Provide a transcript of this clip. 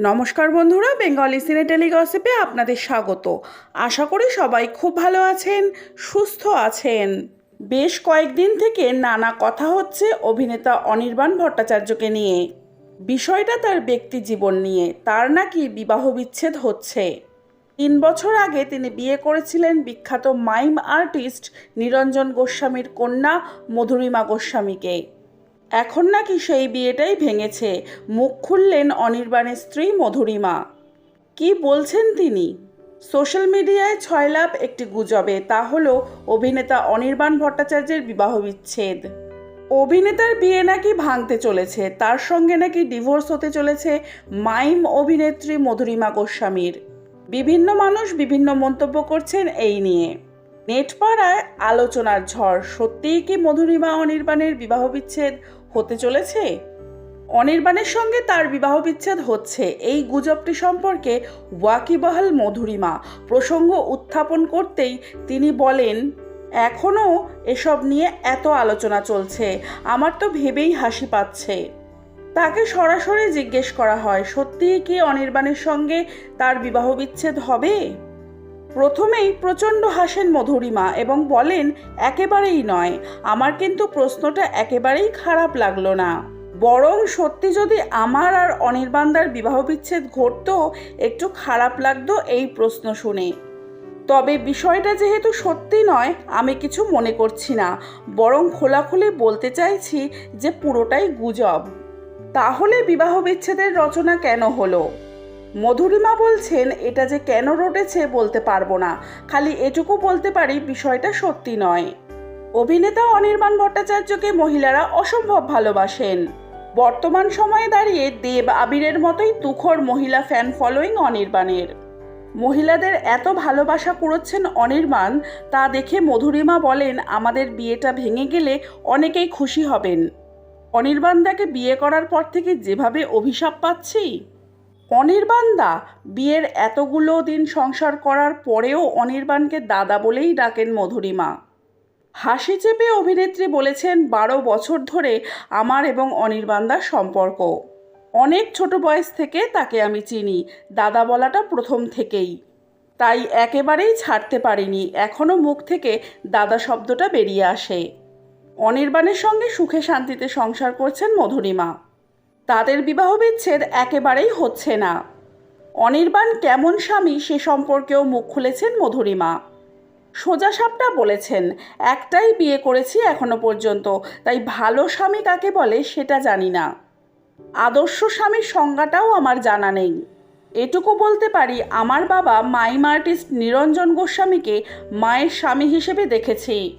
নমস্কার বন্ধুরা বেঙ্গলি সিনে টেলিগসিপে আপনাদের স্বাগত। আশা করি সবাই খুব ভালো আছেন, সুস্থ আছেন। বেশ কয়েকদিন থেকে নানা কথা হচ্ছে অভিনেতা অনির্বাণ ভট্টাচার্যকে নিয়ে। বিষয়টা তার ব্যক্তি জীবন নিয়ে, তার নাকি বিবাহ বিচ্ছেদ হচ্ছে। তিন বছর আগে তিনি বিয়ে করেছিলেন বিখ্যাত মাইম আর্টিস্ট নিরঞ্জন গোস্বামীর কন্যা মধুরিমা গোস্বামীকে। এখন নাকি সেই বিয়েটাই ভেঙেছে। মুখ খুললেন অনির্বাণের স্ত্রী মধুরিমা। কি বলছেন তিনি? সোশ্যাল মিডিয়ায় ছয় লাভ একটি গুজবে, তা হল অভিনেতা অনির্বাণ ভট্টাচার্যের বিবাহ বিচ্ছেদ। অভিনেতার বিয়ে নাকি ভাঙতে চলেছে, তার সঙ্গে নাকি ডিভোর্স হতে চলেছে মাইম অভিনেত্রী মধুরিমা গোস্বামীর। বিভিন্ন মানুষ বিভিন্ন মন্তব্য করছেন এই নিয়ে। নেটপাড়ায় আলোচনার ঝড় সত্যিই কি মধুরিমা অনির্বাণের বিবাহ বিচ্ছেদ হতে চলেছে? অনির্বাণের সঙ্গে তার বিবাহ বিচ্ছেদ হচ্ছে। এই গুজবটি সম্পর্কে ওয়াকিবহাল মধুরিমা প্রসঙ্গ উত্থাপন করতেই তিনি বলেন এখনও এসব নিয়ে এত আলোচনা চলছে। আমার তো ভেবেই হাসি পাচ্ছে। তাকে সরাসরি জিজ্ঞেস করা হয়, সত্যিই কি অনির্বাণের সঙ্গে তার বিবাহ বিচ্ছেদ হবে? প্রথমেই প্রচণ্ড হাসেন মধুরিমা এবং বলেন, একেবারেই নয়। আমার কিন্তু প্রশ্নটা একেবারেই খারাপ লাগল না। বরং সত্যি যদি আমার আর অনির্বাণদার বিবাহ বিচ্ছেদ ঘটতো, একটু খারাপ লাগতো এই প্রশ্ন শুনে। তবে বিষয়টা যেহেতু সত্যি নয়, আমি কিছু মনে করছি না। বরং খোলাখুলি বলতে চাইছি যে পুরোটাই গুজব। তাহলে বিবাহ বিচ্ছেদের রচনা কেন হলো? মধুরিমা বলছেন, এটা যে কেন রটেছে বলতে পারব না। খালি এটুকু বলতে পারি বিষয়টা সত্যি নয়। অভিনেতা অনির্বাণ ভট্টাচার্যকে মহিলারা অসম্ভব ভালোবাসেন। বর্তমান সময়ে দাঁড়িয়ে দেব আবিরের মতোই তুখর মহিলা ফ্যান ফলোয়িং অনির্বাণের। মহিলাদের এত ভালোবাসা কুড়োচ্ছেন অনির্বাণ, তা দেখে মধুরিমা বলেন, আমাদের বিয়েটা ভেঙে গেলে অনেকেই খুশি হবেন। অনির্বাণদাকে বিয়ে করার পর থেকে যেভাবে অভিশাপ পাচ্ছি অনির্বাণদা, বিয়ের এতগুলো দিন সংসার করার পরেও অনির্বাণকে দাদা বলেই ডাকেন মধুরিমা। হাসি চেপে অভিনেত্রী বলেছেন, বারো বছর ধরে আমার এবং অনির্বাণদার সম্পর্ক। অনেক ছোট বয়স থেকে তাকে আমি চিনি। দাদা বলাটা প্রথম থেকেই। তাই একেবারেই ছাড়তে পারিনি। এখনও মুখ থেকে দাদা শব্দটা বেরিয়ে আসে। অনির্বাণের সঙ্গে সুখে শান্তিতে সংসার করছেন মধুরিমা। তাদের বিবাহ বিচ্ছেদ একেবারেই হচ্ছে না। অনির্বাণ কেমন স্বামী সে সম্পর্কেও মুখ খুলেছেন মধুরিমা। সোজা সাপটা বলেছেন, একটাই বিয়ে করেছি এখনও পর্যন্ত, তাই ভালো স্বামী কাকে বলে সেটা জানি না। আদর্শ স্বামীর সংজ্ঞাটাও আমার জানা নেই। এটুকু বলতে পারি, আমার বাবা মাইম আর্টিস্ট নিরঞ্জন গোস্বামীকে মায়ের স্বামী হিসেবে দেখেছি।